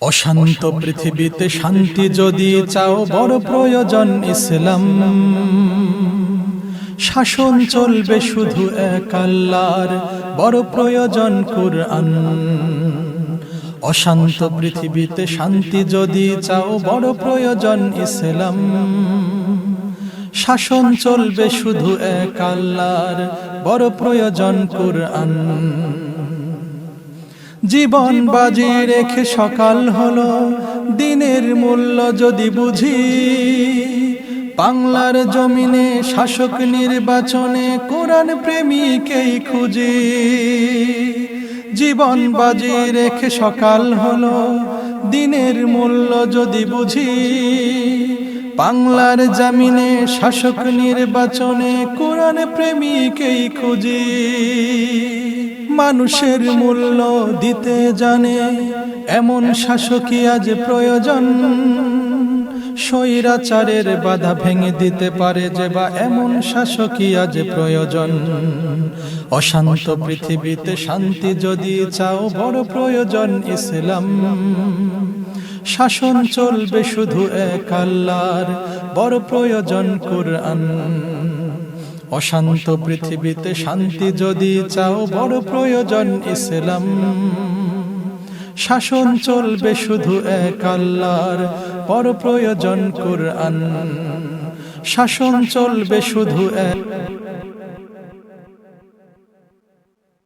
অশান্ত পৃথিবীতে শান্তি যদি চাও, বড় প্রয়োজন ইসলাম। শাসন চলবে শুধু এক আল্লাহর, বড় প্রয়োজন কুরআন। অশান্ত পৃথিবীতে শান্তি যদি চাও, বড় প্রয়োজন ইসলাম। শাসন চলবে শুধু এক আল্লাহর, বড় প্রয়োজন কুরআন। জীবন বাজি রেখে সকাল হলো। দিনের মূল্য যদি বুঝি। বাংলার জমিনে শাসক নির্বাচনে কোরআন প্রেমিকেই খুঁজি। জীবন বাজি রেখে সকাল হলো। দিনের মূল্য যদি বুঝি। বাংলার জামিনে শাসক নির্বাচনে কোরআন প্রেমিকেই খুঁজি। মানুষের মূল্য দিতে জানে, এমন শাসকই আজ প্রয়োজন। স্বৈরাচারের বাধা ভেঙে দিতে পারে যে বা এমন শাসকই আজ প্রয়োজন। অশান্ত পৃথিবীতে শান্তি যদি চাও, বড় প্রয়োজন ইসলাম। শাসন চলবে শুধু এক আল্লাহর, বড় প্রয়োজন কুরআন। অশান্ত পৃথিবীতে শান্তি যদি চাও, বড় প্রয়োজন ইসলাম। শাসন চলবে শুধু এক আল্লাহর, বড় প্রয়োজন কুরআন। শাসন চলবে শুধু এক